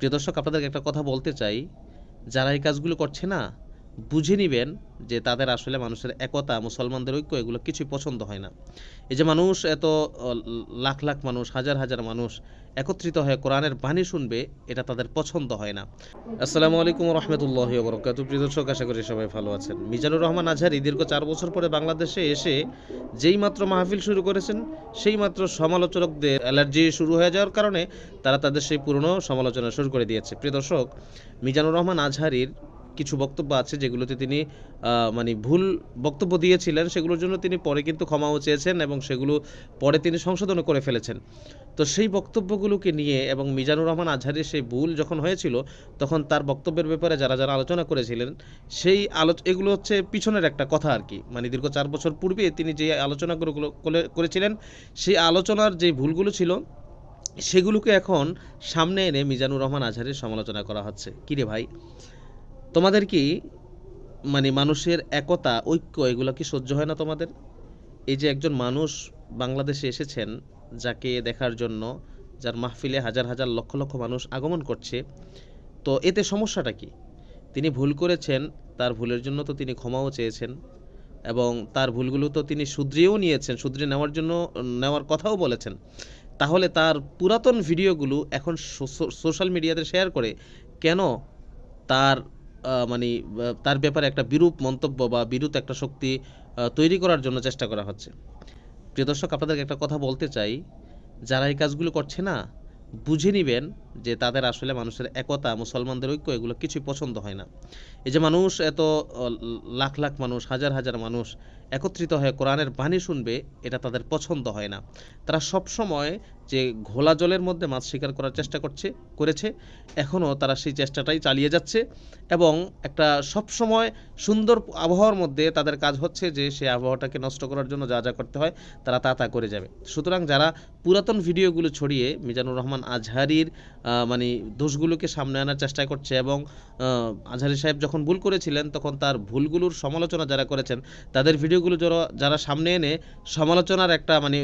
প্রিয় দর্শক আপনাদেরকে একটা কথা বলতে চাই। যারা এই কাজগুলো করছে না বুঝে নেবেন যে তাদের আসলে মানুষের একতা, মুসলমানদের ঐক্য, এগুলো কিছুই পছন্দ হয় না। এই যে মানুষ এত লাখ লাখ মানুষ, হাজার হাজার মানুষ একত্রিত হয়ে কোরআনের বাণী শুনবে, এটা তাদের পছন্দ হয় না। আসসালামু আলাইকুম রহমতুল্লাহ বরকাত প্রিয় দর্শক, আশা করি সবাই ভালো আছেন। মিজানুর রহমান আজহারি দীর্ঘ চার বছর পরে বাংলাদেশে এসে যেই মাত্র মাহফিল শুরু করেছেন, সেই মাত্র সমালোচকদের অ্যালার্জি শুরু হয়ে যাওয়ার কারণে তারা তাদের সেই পুরনো সমালোচনা শুরু করে দিয়েছে। প্রিয় দর্শক, মিজানুর রহমান আজহারির কিছু বক্তব্য আছে যেগুলোতে তিনি মানে ভুল বক্তব্য দিয়েছিলেন, সেগুলোর জন্য তিনি পরে কিন্তু ক্ষমাও চেয়েছেন এবং সেগুলো পরে তিনি সংশোধনও করে ফেলেছেন। তো সেই বক্তব্যগুলোকে নিয়ে এবং মিজানুর রহমান আজহারির সেই ভুল যখন হয়েছিল, তখন তার বক্তব্যের ব্যাপারে যারা যারা আলোচনা করেছিলেন, সেই আলোচ, এগুলো হচ্ছে পিছনের একটা কথা আর কি। মানে দীর্ঘ চার বছর পূর্বে তিনি যে আলোচনাগুলো করে- করেছিলেন, সেই আলোচনার যে ভুলগুলো ছিল, সেগুলোকে এখন সামনে এনে মিজানুর রহমান আজহারের সমালোচনা করা হচ্ছে। কিরে ভাই? তোমাদের কি মানে মানুষের একতা, ঐক্য, এগুলো কি সহ্য হয় না তোমাদের? এই যে একজন মানুষ বাংলাদেশে এসেছেন, যাকে দেখার জন্য, যার মাহফিলে হাজার হাজার লক্ষ লক্ষ মানুষ আগমন করছে, তো এতে সমস্যাটা কি? তিনি ভুল করেছেন, তার ভুলের জন্য তো তিনি ক্ষমাও চেয়েছেন, এবং তার ভুলগুলো তো তিনি শুধরিয়েও নিয়েছেন শুধরে নেওয়ার জন্য, নেওয়ার কথাও বলেছেন। তাহলে তার পুরাতন ভিডিওগুলো এখন সোশ্যাল মিডিয়াতে শেয়ার করে কেন তার মানে তার ব্যাপারে একটা বিরূপ মন্তব্য বা বিরূপ একটা শক্তি তৈরি করার জন্য চেষ্টা করা হচ্ছে। প্রিয় দর্শক, আপনাদেরকে একটা কথা বলতে চাই। যারা এই কাজগুলো করছে না, বুঝে নেবেন যে তাদের আসলে মানুষের একতা, মুসলমানদের ঐক্য, এগুলো কিছুই পছন্দ হয় না। এই যে মানুষ এত লাখ লাখ মানুষ, হাজার হাজার মানুষ একত্রিত হয়ে কোরআনের বাণী শুনবে, এটা তাদের পছন্দ হয় না। তারা সব সময় যে ঘোলা জলের মধ্যে মাছ শিকার করার চেষ্টা করছে, করেছে এখনও তারা সেই চেষ্টাটাই চালিয়ে যাচ্ছে এবং একটা সব সময় সুন্দর আবহাওয়ার মধ্যে তাদের কাজ হচ্ছে যে সেই আবহাওয়াটাকে নষ্ট করার জন্য যা যা করতে হয়, তারা তা তা করে যাবে। সুতরাং যারা পুরাতন ভিডিওগুলো ছড়িয়ে মিজানুর রহমান আজহারির মানে দোষগুলোকে সামনে আনার চেষ্টা করছে এবং আজহারি সাহেব যখন ভুল করেছিলেন তখন তার ভুলগুলোর সমালোচনা যারা করেছেন তাদের ভিডিওগুলো যারা যারা সামনে এনে সমালোচনার একটা মানে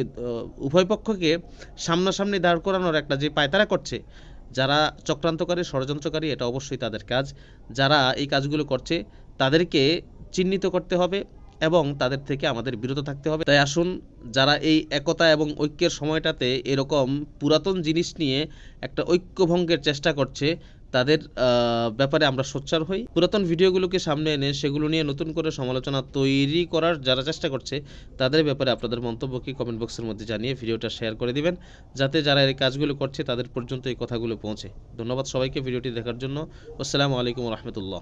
উভয় পক্ষকে সামনাসামনি দাঁড় করানোর একটা যে পায়তারা করছে, যারা চক্রান্তকারী, ষড়যন্ত্রকারী, এটা অবশ্যই তাদের কাজ। যারা এই কাজগুলো করছে তাদেরকে চিহ্নিত করতে হবে এবং তাদের থেকে আমাদের বিরত থাকতে হবে। তাই আসুন, যারা এই একতা এবং ঐক্যের সময়টাতে এরকম পুরাতন জিনিস নিয়ে একটা ঐক্যভঙ্গের চেষ্টা করছে, তাদের ব্যাপারে আমরা সোচ্চার হই। পুরাতন ভিডিওগুলোকে সামনে এনে সেগুলো নিয়ে নতুন করে সমালোচনা তৈরি করার যারা চেষ্টা করছে, তাদের ব্যাপারে আপনাদের মন্তব্য কি কমেন্ট বক্সের মধ্যে জানিয়ে ভিডিওটা শেয়ার করে দিবেন, যাতে যারা এই কাজগুলো করছে তাদের পর্যন্ত এই কথাগুলো পৌঁছে। ধন্যবাদ সবাইকে ভিডিওটি দেখার জন্য। আসসালামু আলাইকুম রহমতুল্লাহ।